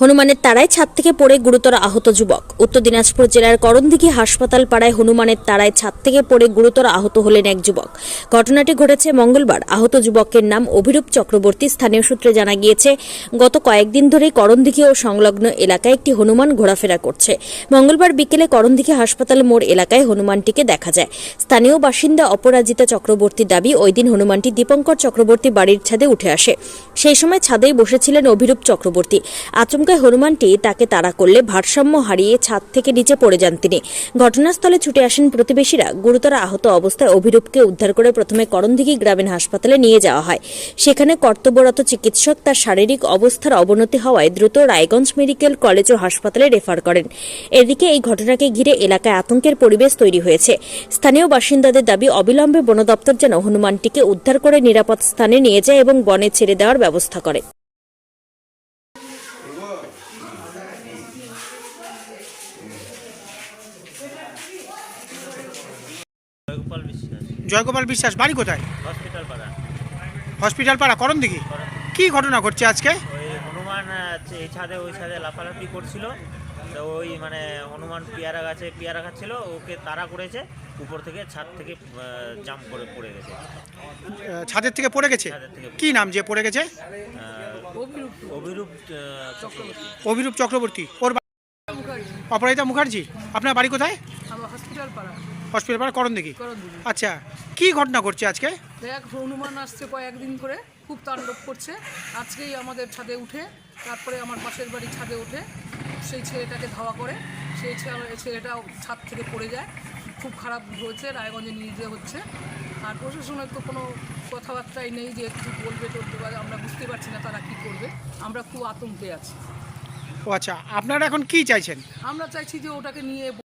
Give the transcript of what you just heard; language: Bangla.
হনুমানের তারায় ছাদ থেকে পড়ে গুরুতর আহত যুবক। উত্তর দিনাজপুর জেলার করণদিঘি হাসপাতাল পাড়ায় হনুমানের তারায় ছাদ থেকে পড়ে গুরুতর আহত হলেন এক যুবক। ঘটনাটি ঘটেছে মঙ্গলবার। আহত যুবকের নাম অভিরূপ চক্রবর্তী। স্থানীয় সূত্রে জানা গিয়েছে, গত কয়েকদিন ধরেই করণদিঘি ও সংলগ্ন এলাকায় একটি হনুমান ঘোরাফেরা করছে। মঙ্গলবার বিকেলে করণদিঘি হাসপাতাল মোড় এলাকায় হনুমানটিকে দেখা যায়। স্থানীয় বাসিন্দা অপরাজিতা চক্রবর্তীর দাবি, ওই দিন হনুমানটি দীপঙ্কর চক্রবর্তী বাড়ির ছাদে উঠে আসে। সেই সময় ছাদেই বসেছিলেন অভিরূপ চক্রবর্তী। আচমকায় হনুমানটি তাকে তাড়া করলে ভারসাম্য হারিয়ে ছাদ থেকে নিচে পড়ে যান তিনি। ঘটনাস্থলে ছুটে আসেন প্রতিবেশীরা। গুরুতর আহত অবস্থায় অভিরূপকে উদ্ধার করে প্রথমে করণদিঘি গ্রামীণ হাসপাতালে নিয়ে যাওয়া হয়। সেখানে কর্তব্যরত চিকিৎসক তার শারীরিক অবস্থার অবনতি হওয়ায় দ্রুত রায়গঞ্জ মেডিকেল কলেজ ও হাসপাতালে রেফার করেন। এদিকে এই ঘটনাকে ঘিরে এলাকায় আতঙ্কের পরিবেশ তৈরি হয়েছে। স্থানীয় বাসিন্দাদের দাবি, অবিলম্বে বন দপ্তর যেন হনুমানটিকে উদ্ধার করে নিরাপদ স্থানে নিয়ে যায় এবং বনে ছেড়ে দেওয়ার ব্যবস্থা করে। জয়গোপাল বিশ্বাস বাড়ি কোথায়? হসপিটাল পাড়া। হসপিটাল পাড়া করণ দিঘি। কি ঘটনা ঘটছে আজকে? হনুমান এই ছাদে ওই ছাদে লাফালাফি করছিল। তো ওই মানে হনুমান পেয়ারা গাছে পেয়ারা খাচ্ছিল ওকে তাড়া করেছে উপর থেকে ছাদ থেকে জাম্প করে পড়ে গেছে। ছাদের থেকে পড়ে গেছে? কি নাম যে পড়ে গেছে? অভিরূপ চক্রবর্তী। অভিরূপ চক্রবর্তী ওর অপরাজিতা মুখার্জি আপনার বাড়ি কোথায়? হসপিটাল পাড়া। হসপিটাল পাড়া করণ দিদি আচ্ছা কি ঘটনা ঘটছে আজকে? দেখ হনুমান আসছে কয়েকদিন করে খুব তাণ্ডব করছে। আজকেই আমাদের ছাদে উঠে তারপরে আমার পাশের বাড়ি ছাদে উঠে সেই ছেলেটাকে ধাওয়া করে। সেই ছেলে- ছেলেটা ছাদ থেকে পড়ে যায়। খুব খারাপ হয়েছে রায়গঞ্জে নিয়ে যেতে হচ্ছে। আর প্রশাসনের তো কোনো কথাবার্তাই নেই যে কিছু বলবে টলবে বা আমরা বুঝতে পারছি না তারা কি করবে। আমরা খুব আতঙ্কে আছি। ও আচ্ছা আপনারা এখন কি চাইছেন? আমরা চাইছি যে ওটাকে নিয়ে